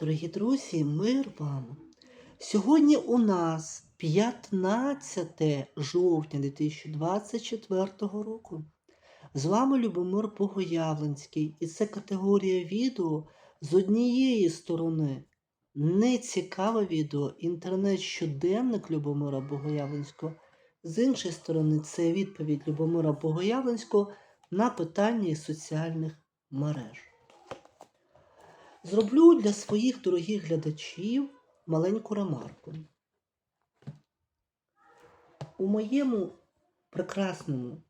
Дорогі друзі, мир вам! Сьогодні у нас 15 жовтня 2024 року. З вами Любомир Богоявленський, і це категорія відео з однієї сторони. Нецікаве відео, інтернет-щоденник Любомира Богоявленського. З іншої сторони, це відповідь Любомира Богоявленського на питання соціальних мереж. Зроблю для своїх дорогих глядачів маленьку ремарку. У моєму прекрасному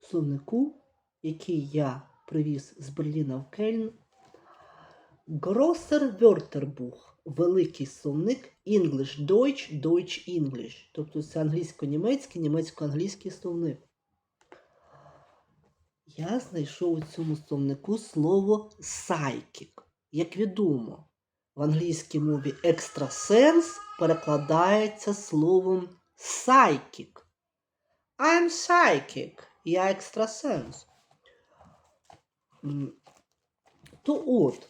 словнику, який я привіз з Берліна в Кельн, Grosser Wörterbuch – великий словник English Deutsch, Deutsch English. Тобто це англійсько-німецький, німецько-англійський словник. Я знайшов у цьому словнику слово psychic. Як відомо, в англійській мові екстрасенс перекладається словом psychic. I'm psychic. Я екстрасенс. То от,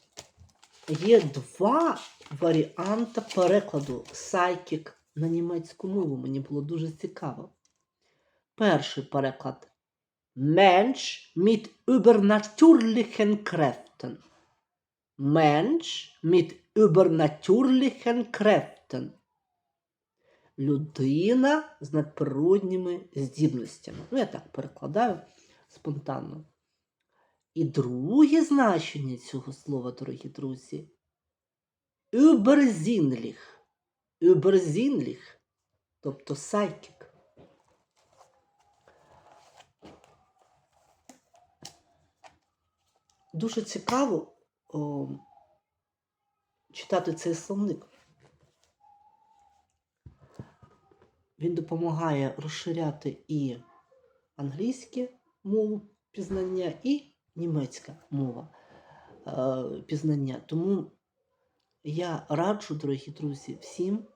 є два варіанти перекладу psychic на німецьку мову. Мені було дуже цікаво. Перший переклад Mensch mit übernatürlichen Kräften. Mensch mit übernatürlichen Kräften. Людина з надприродніми здібностями. Ну, я так перекладаю спонтанно. І друге значення цього слова, дорогі друзі, übersinnlich. Übersinnlich, тобто psychic. Дуже цікаво о, читати цей словник. Він допомагає розширяти і англійське мову пізнання, і німецька мова е, пізнання. Тому я раджу, дорогі друзі, всім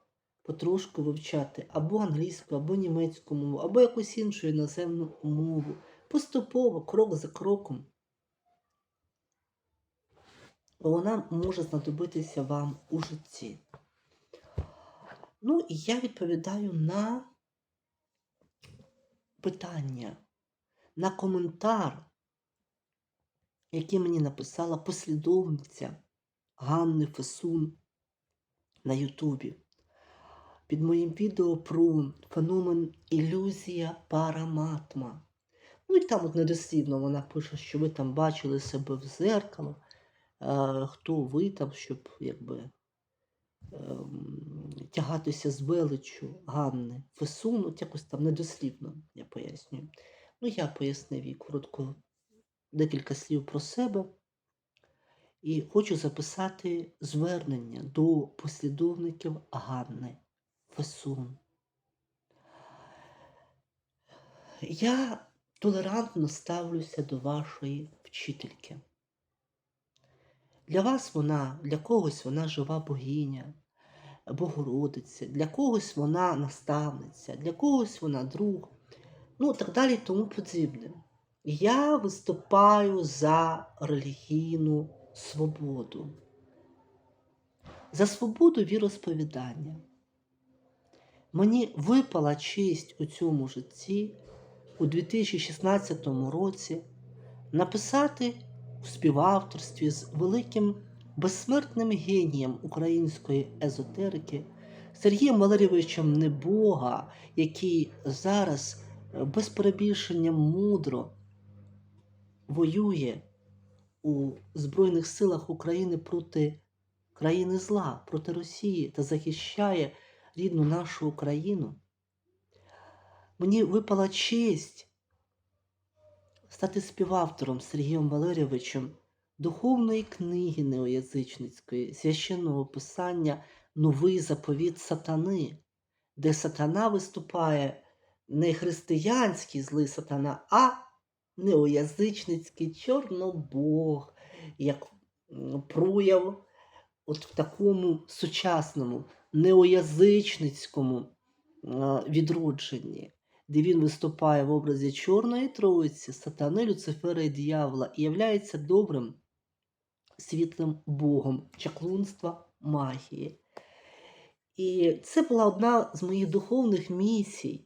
потрошку вивчати або англійську, або німецьку мову, або якусь іншу іноземну мову. Поступово, крок за кроком. Вона може знадобитися вам у житті. Ну, і я відповідаю на питання, на коментар, який мені написала послідовниця Ганни Фесун на Ютубі під моїм відео про феномен ілюзія параматма. Ну і там от недослівно вона пише, що ви там бачили себе в зеркало, хто ви там, щоб якби ем, тягатися з величчю Ганни Фесун, от якось там недослівно, я пояснюю. Ну, я пояснив їй коротко декілька слів про себе. І хочу записати звернення до послідовників Ганни Фесун. Я толерантно ставлюся до вашої вчительки. Для вас вона, для когось вона жива богиня, Богородиця, для когось вона наставниця, для когось вона друг, ну так далі тому подібне. Я виступаю за релігійну свободу, за свободу віросповідання. Мені випала честь у цьому житті у 2016 році написати у співавторстві з великим безсмертним генієм української езотерики Сергієм Валерійовичем Небога, який зараз е, без перебільшення мудро воює у Збройних силах України проти країни зла, проти Росії та захищає рідну нашу Україну. Мені випала честь стати співавтором Сергієм Валерійовичем духовної книги неоязичницької, священного писання Новий заповіт сатани, де сатана виступає не християнський злий сатана, а неоязичницький чорнобог, як прояв от в такому сучасному неоязичницькому відродженні, де він виступає в образі Чорної Троїці, сатани, Люцифера і диявола і являється добрим світлим богом чаклунства, магії. І це була одна з моїх духовних місій.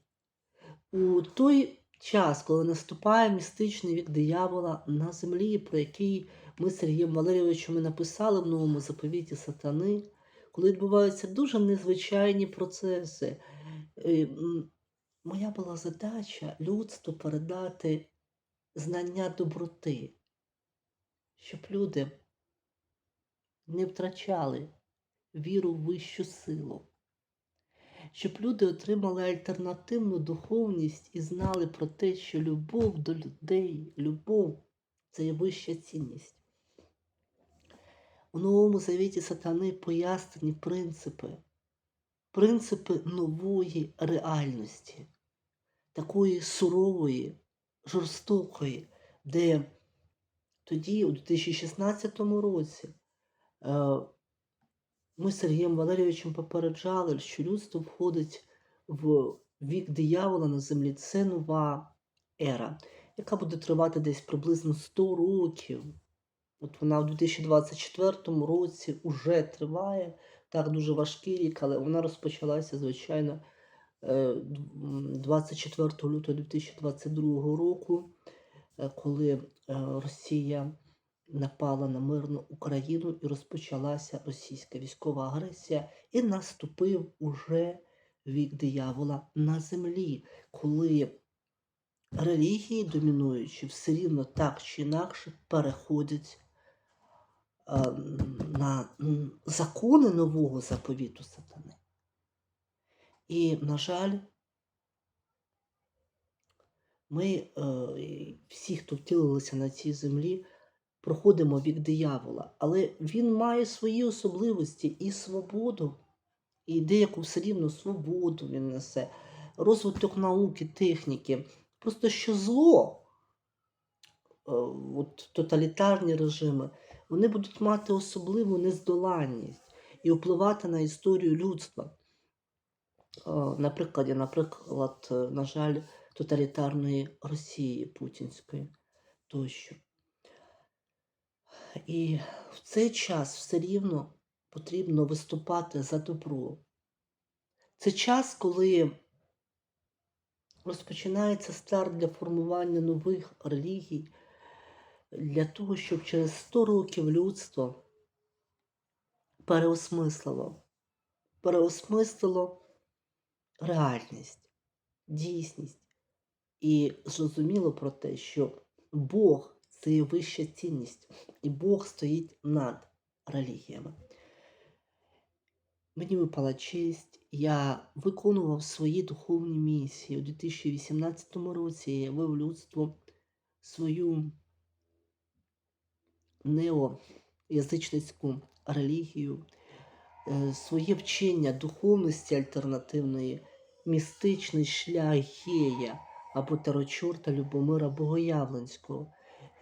У той час, коли наступає містичний вік диявола на землі, про який ми з Сергієм Валерійовичем і написали в новому заповіті сатани, коли відбуваються дуже незвичайні процеси, е, моя була задача людству передати знання доброти, щоб люди не втрачали віру в вищу силу, щоб люди отримали альтернативну духовність і знали про те, що любов до людей, любов це є вища цінність. У Новому Завіті сатани пояснені принципи, принципи нової реальності, такої сурової, жорстокої, де тоді, у 2016 році, е, ми з Сергієм Валерійовичем попереджали, що людство входить в вік диявола на землі. Це нова ера, яка буде тривати десь приблизно 100 років. От вона в 2024 році вже триває. Так, дуже важкий рік, але вона розпочалася, звичайно, 24 лютого 2022 року, е, коли е, Росія напала на мирну Україну і розпочалася російська військова агресія, і наступив уже вік диявола на землі, коли релігії домінуючі все рівно так чи інакше переходять е, на закони нового заповіту сатани. І, на жаль, ми, е, всі, хто втілилися на цій землі, проходимо вік диявола, але він має свої особливості і свободу, і деяку все рівно свободу він несе, розвиток науки, техніки. Просто що зло, е, от тоталітарні режими, вони будуть мати особливу нездоланність і впливати на історію людства. Е, На прикладі, наприклад, е, на жаль, тоталітарної Росії Путінської тощо. І в цей час все рівно потрібно виступати за добро. Це час, коли розпочинається старт для формування нових релігій, для того, щоб через 100 років людство переосмислило, переосмислило реальність, дійсність і зрозуміло про те, що Бог це є вища цінність, і Бог стоїть над релігіями. Мені випала честь, я виконував свої духовні місії. У 2018 році я явив людству свою неоязичницьку релігію, своє вчення духовності альтернативної, містичний шлях гея або тарочорта Любомира Богоявленського,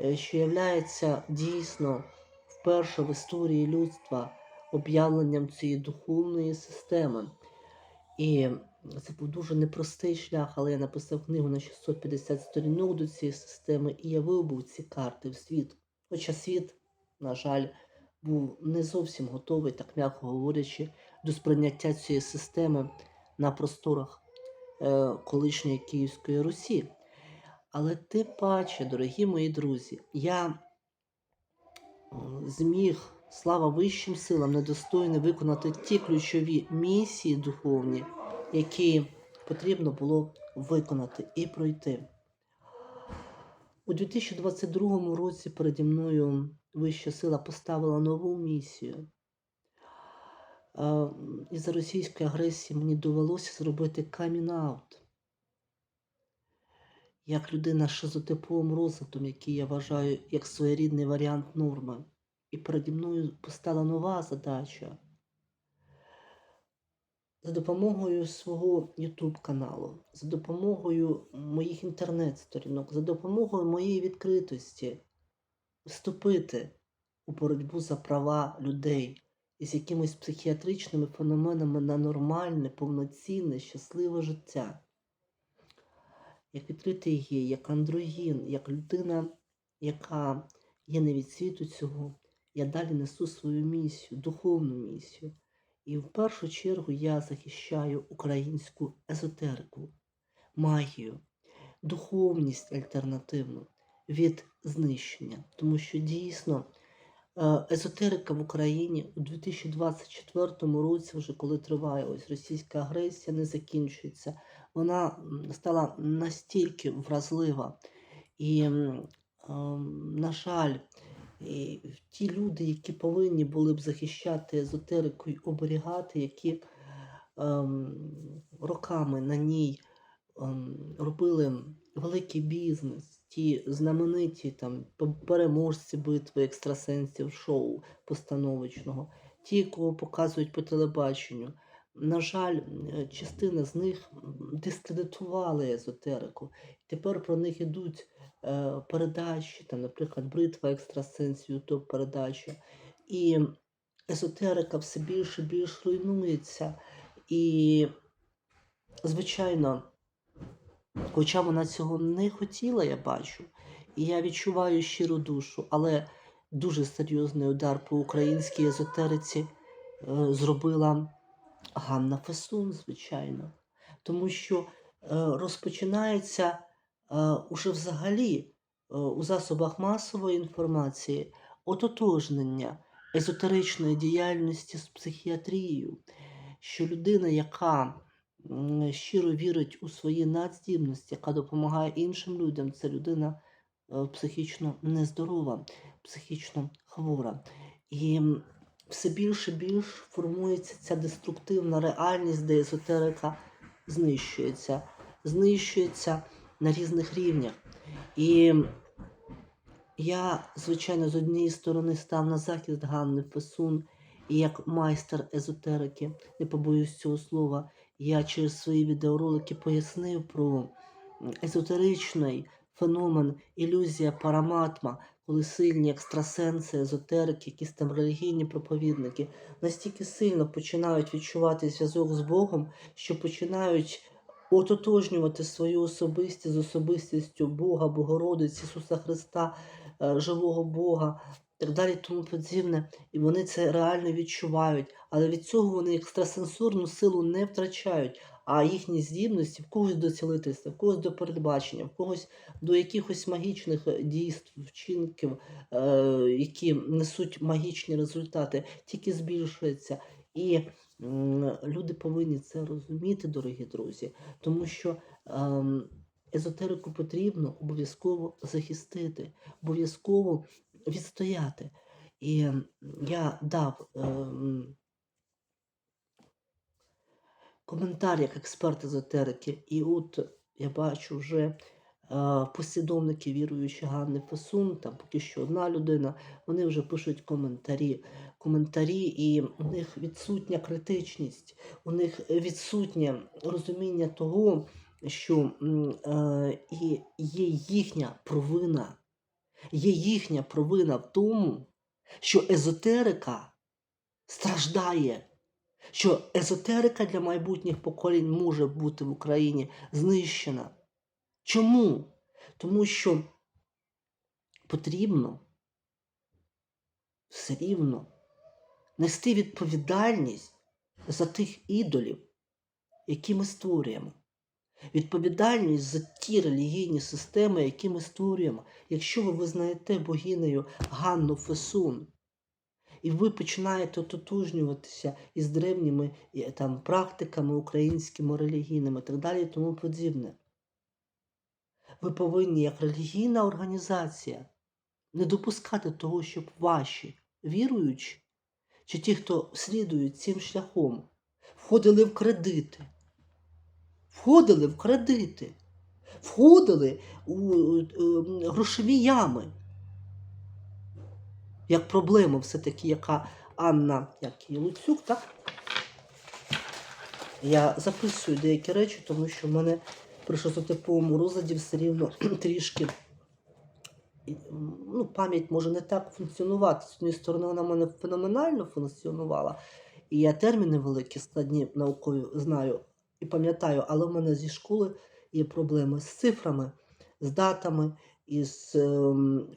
е, що являється дійсно вперше в історії людства об'явленням цієї духовної системи. І це був дуже непростий шлях, але я написав книгу на 650 сторінок до цієї системи і я вибув ці карти в світ. Хоча світ, на жаль, був не зовсім готовий, так м'яко говорячи, до сприйняття цієї системи на просторах е, колишньої Київської Русі. Але тим паче, дорогі мої друзі, я зміг, слава вищим силам, недостойно виконати ті ключові місії духовні, які потрібно було виконати і пройти. У 2022 році переді мною вища сила поставила нову місію. Е, Із-за російської агресії мені довелося зробити камін-аут. Як людина з шизотиповим розвитком, який я вважаю як своєрідний варіант норми. І переді мною постала нова задача. За допомогою свого YouTube каналу, за допомогою моїх інтернет-сторінок, за допомогою моєї відкритості вступити у боротьбу за права людей із якимись психіатричними феноменами на нормальне, повноцінне, щасливе життя. Як відкритий гей, як андрогін, як людина, яка є не від світу цього, я далі несу свою місію, духовну місію. І в першу чергу я захищаю українську езотерику, магію, духовність альтернативну від знищення. Тому що дійсно е, езотерика в Україні у 2024 році, вже коли триває ось російська агресія, не закінчується, вона стала настільки вразлива. І, ем, на жаль, і ті люди, які повинні були б захищати езотерику й оберігати, які ем, роками на ній ем, робили великий бізнес, ті знамениті там переможці битви екстрасенсів шоу постановочного, ті, кого показують по телебаченню. На жаль, частина з них дискредитували езотерику. Тепер про них ідуть е, передачі, там, наприклад, Бритва екстрасенсів, Ютуб передача. І езотерика все більше і більш руйнується. І, звичайно, хоча вона цього не хотіла, я бачу, і я відчуваю щиру душу, але дуже серйозний удар по українській езотериці е, зробила Ганна Фесун, звичайно. Тому що е, розпочинається е, уже взагалі у засобах масової інформації ототожнення езотеричної діяльності з психіатрією, що людина, яка щиро вірить у свої надздібності, яка допомагає іншим людям, це людина е, психічно нездорова, психічно хвора. І все більше і більш формується ця деструктивна реальність, де езотерика знищується, знищується на різних рівнях. І я, звичайно, з однієї сторони став на захист Ганни Фесун, і як майстер езотерики, не побоюсь цього слова, я через свої відеоролики пояснив про езотеричний феномен ілюзія параматма, коли сильні екстрасенси, езотерики, якісь там релігійні проповідники настільки сильно починають відчувати зв'язок з Богом, що починають ототожнювати свою особистість з особистістю Бога, Богородиці, Ісуса Христа, е, живого Бога, так далі, тому подібне. І вони це реально відчувають. Але від цього вони екстрасенсорну силу не втрачають, а їхні здібності в когось до цілительства, в когось до передбачення, в когось до якихось магічних е, дійств, вчинків, е, які несуть магічні результати, тільки збільшується. І люди повинні це розуміти, дорогі друзі, тому що ем, езотерику потрібно обов'язково захистити, обов'язково відстояти. І я дав ем, коментар як експерт езотерики, і от я бачу вже е, послідовники віруючі Ганни Фесун, там поки що одна людина, вони вже пишуть коментарі. Коментарі, і у них відсутня критичність, у них відсутнє розуміння того, що е, і є їхня провина, є їхня провина в тому, що езотерика страждає, що езотерика для майбутніх поколінь може бути в Україні знищена. Чому? Тому що потрібно все рівно нести відповідальність за тих ідолів, які ми створюємо. Відповідальність за ті релігійні системи, які ми створюємо. Якщо ви визнаєте богинею Ганну Фесун, і ви починаєте ототожнюватися із древніми е, там, практиками українськими релігійними і так далі і тому подібне. Ви повинні, як релігійна організація, не допускати того, щоб ваші віруючі чи ті, хто слідують цим шляхом, входили в кредити, входили в кредити, входили у е, е, грошові ями. Як проблема все-таки, яка Анна, як її Луцюк, так? Я записую деякі речі, тому що в мене при шизотиповому розладі все рівно трішки ну, пам'ять може не так функціонувати. З однієї сторони, вона в мене феноменально функціонувала. І я терміни великі, складні наукові знаю і пам'ятаю, але в мене зі школи є проблеми з цифрами, з датами, із ем,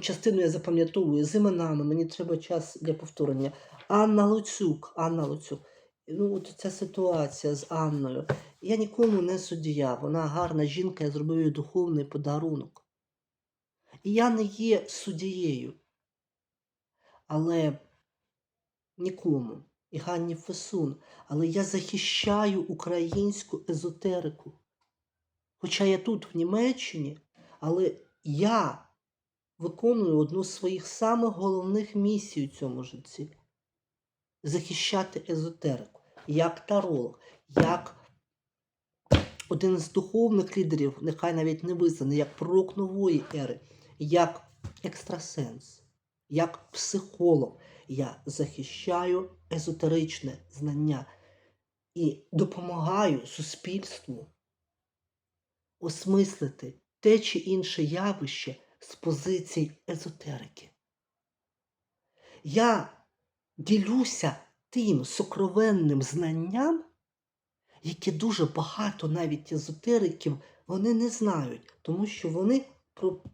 частину я запам'ятовую з іменами, мені треба час для повторення. Анна Луцюк, Анна Луцюк. Ну, от ця ситуація з Анною. Я нікому не суддя. Вона гарна жінка, я зробив їй духовний подарунок. І я не є суддією. Але нікому. І Ганні Фесун. Але я захищаю українську езотерику. Хоча я тут, в Німеччині, але я виконую одну з своїх самих головних місій у цьому житті захищати езотерику, як таролог, як один з духовних лідерів, нехай навіть не визнаний, як пророк нової ери, як екстрасенс, як психолог. Я захищаю езотеричне знання і допомагаю суспільству осмислити те чи інше явище з позицій езотерики. Я ділюся тим сокровенним знанням, яке дуже багато навіть езотериків вони не знають, тому що вони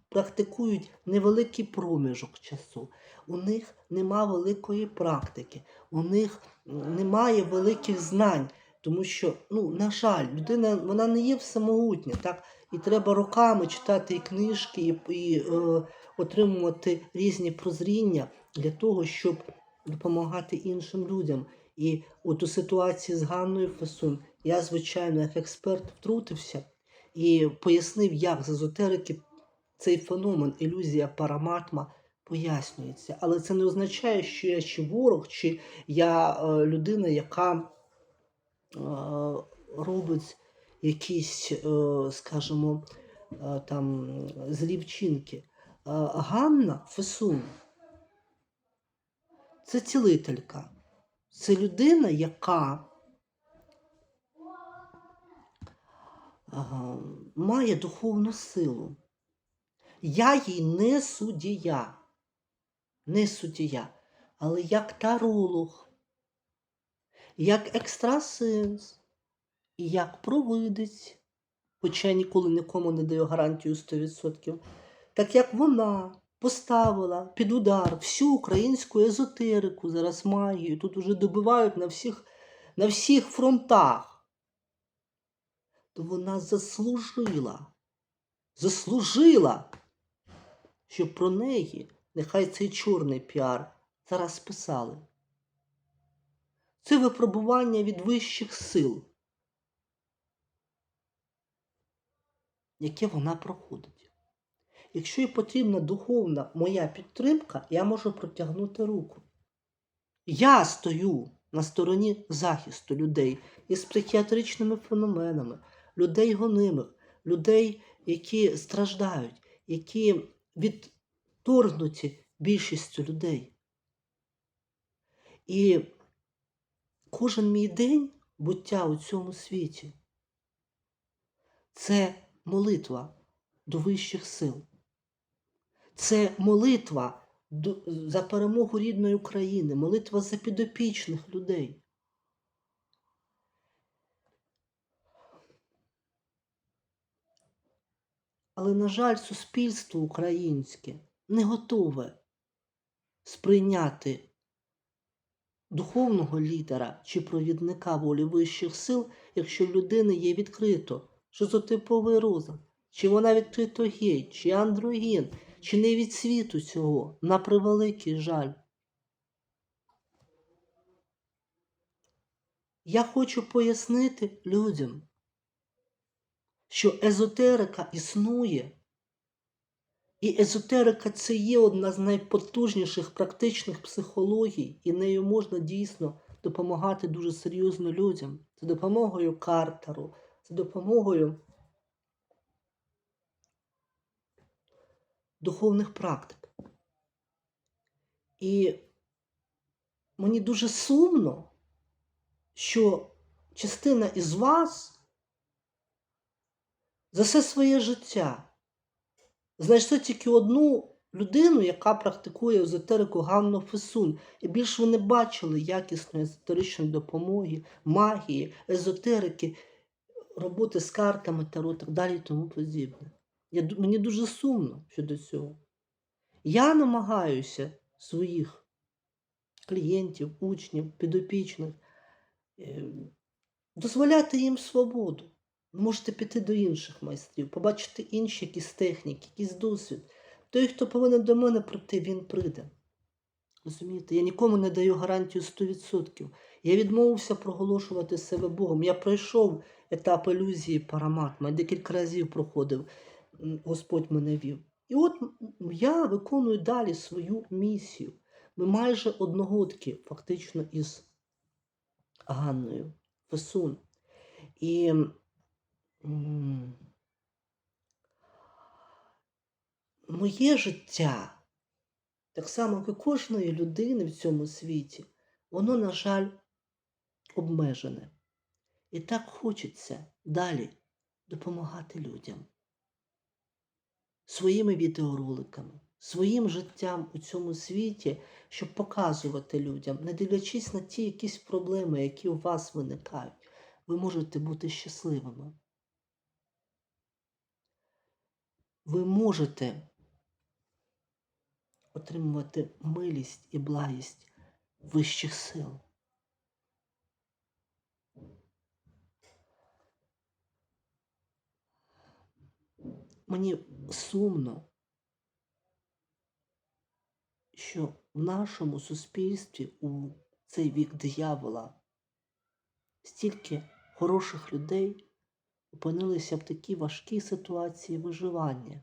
практикують невеликий проміжок часу. У них нема великої практики, у них немає великих знань, тому що, ну, на жаль, людина вона не є всемогутня, так? І треба роками читати і книжки, і, і е, отримувати різні прозріння для того, щоб допомагати іншим людям. І от у ситуації з Ганною Фесун я, звичайно, як експерт втрутився і пояснив, як з езотерики цей феномен ілюзія параматма пояснюється. Але це не означає, що я чи ворог, чи я е, людина, яка е, робить якісь, е, скажімо, е, там злі вчинки. Е, Ганна Фесун це цілителька. Це людина, яка ага, має духовну силу. Я їй не суддя, не суддя, але як таролог, як екстрасенс і як провидець, хоча я ніколи нікому не даю гарантію 100%, так як вона поставила під удар всю українську езотерику, зараз магію, тут уже добивають на всіх, на всіх фронтах, то вона заслужила, заслужила, щоб про неї, нехай цей чорний піар, зараз писали. Це випробування від вищих сил, яке вона проходить. Якщо їй потрібна духовна моя підтримка, я можу протягнути руку. Я стою на стороні захисту людей із психіатричними феноменами, людей гонимих, людей, які страждають, які відторгнуті більшістю людей. І кожен мій день буття у цьому світі це молитва до вищих сил. Це молитва за перемогу рідної України, молитва за підопічних людей. Але, на жаль, суспільство українське не готове сприйняти духовного лідера чи провідника волі вищих сил, якщо людини є відкрито шизотиповий розум, чи вона відкрито гей, чи андрогін, чи не від світу цього, на превеликий жаль. Я хочу пояснити людям, що езотерика існує, і езотерика це є одна з найпотужніших практичних психологій, і нею можна дійсно допомагати дуже серйозно людям. За допомогою картеру, за допомогою духовних практик. І мені дуже сумно, що частина із вас за все своє життя знайшли тільки одну людину, яка практикує езотерику Ганну Фесун. І більше ви не бачили якісної езотеричної допомоги, магії, езотерики, роботи з картами Таро так далі і тому подібне. Я, мені дуже сумно щодо цього. Я намагаюся своїх клієнтів, учнів, підопічних е, дозволяти їм свободу. Можете піти до інших майстрів, побачити інші якісь техніки, якийсь досвід. Той, хто повинен до мене прийти, він прийде. Розумієте, я нікому не даю гарантію 100%. Я відмовився проголошувати себе Богом. Я пройшов етап ілюзії параматма, декілька разів проходив, Господь мене вів. І от я виконую далі свою місію. Ми майже одногодки, фактично, із Ганною Фесун. І моє життя, так само, як і кожної людини в цьому світі, воно, на жаль, обмежене. І так хочеться далі допомагати людям своїми відеороликами, своїм життям у цьому світі, щоб показувати людям, не дивлячись на ті якісь проблеми, які у вас виникають, ви можете бути щасливими. Ви можете отримувати милість і благість вищих сил. Мені сумно, що в нашому суспільстві у цей вік диявола стільки хороших людей опинилися в такій важкій ситуації виживання.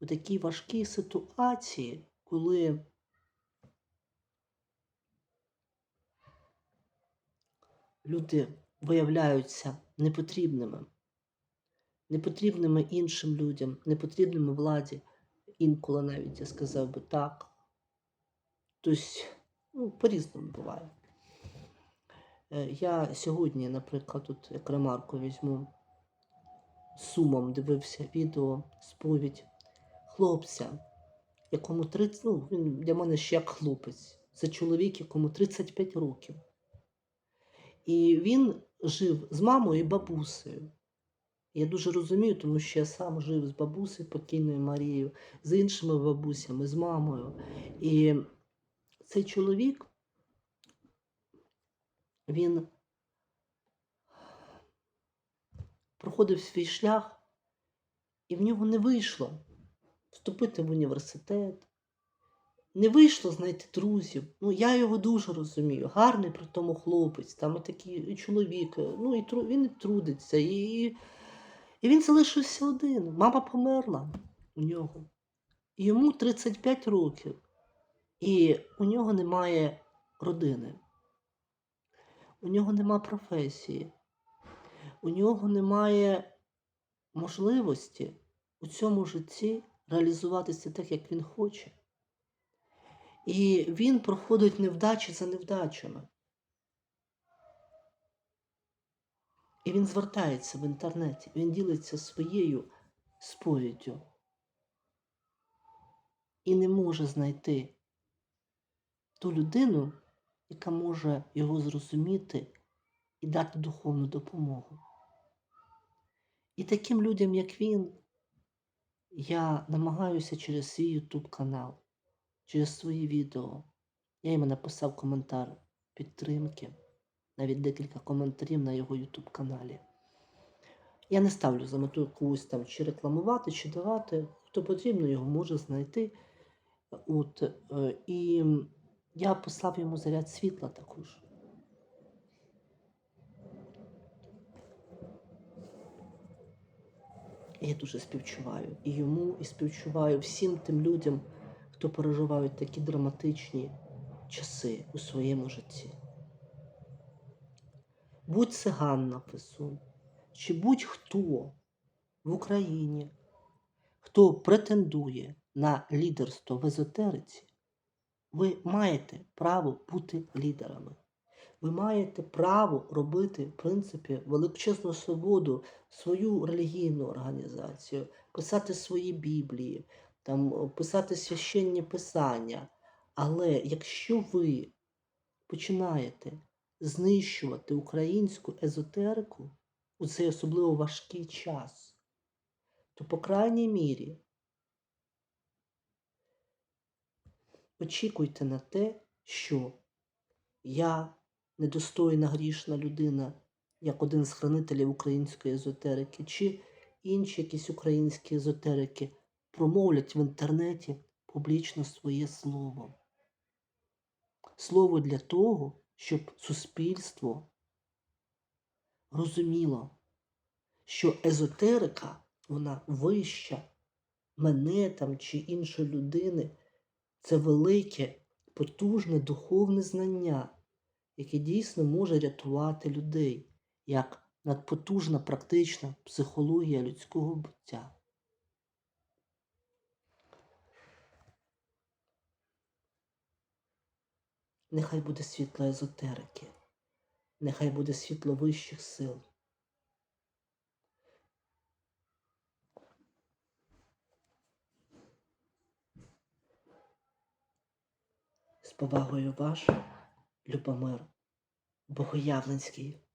У такій важкій ситуації, коли люди виявляються непотрібними, непотрібними іншим людям, непотрібними владі, інколи навіть я сказав би так. Тобто, ну, по-різному буває. Е, Я сьогодні, наприклад, тут як ремарку візьму, сумом дивився відео, сповідь хлопця, якому 30, ну, він для мене ще як хлопець. Це чоловік, якому 35 років. І він жив з мамою і бабусею. Я дуже розумію, тому що я сам жив з бабусею покійною Марією, з іншими бабусями, з мамою. І цей чоловік, він проходив свій шлях, і в нього не вийшло вступити в університет. Не вийшло знайти друзів. Ну, я його дуже розумію. Гарний при тому хлопець, там такий чоловік. Ну, і він і трудиться. І, і він залишився один. Мама померла у нього. Йому 35 років. І у нього немає родини. У нього немає професії. У нього немає можливості у цьому житті реалізуватися так, як він хоче. І він проходить невдачі за невдачами. І він звертається в інтернеті, він ділиться своєю сповіддю і не може знайти ту людину, яка може його зрозуміти і дати духовну допомогу. І таким людям, як він, я намагаюся через свій YouTube канал, через свої відео. Я йому написав коментар підтримки, навіть декілька коментарів на його YouTube каналі. Я не ставлю за мету когось там чи рекламувати, чи давати. Хто потрібно, його може знайти. От, е, і я послав йому заряд світла також. Я дуже співчуваю і йому, і співчуваю всім тим людям, хто переживають такі драматичні часи у своєму житті. Будь це Ганна Фесун, чи будь-хто в Україні, хто претендує на лідерство в езотериці, ви маєте право бути лідерами. Ви маєте право робити, в принципі, величезну свободу, свою релігійну організацію, писати свої біблії, там, писати священні писання. Але якщо ви починаєте знищувати українську езотерику у цей особливо важкий час, то, по крайній мірі, очікуйте на те, що я недостойна грішна людина, як один з хранителів української езотерики, чи інші якісь українські езотерики промовлять в інтернеті публічно своє слово. Слово для того, щоб суспільство розуміло, що езотерика, вона вища мене там чи іншої людини. Це велике, потужне духовне знання, яке дійсно може рятувати людей, як надпотужна практична психологія людського буття. Нехай буде світло езотерики, нехай буде світло вищих сил. Повагою ваш, Любомир Богоявленський.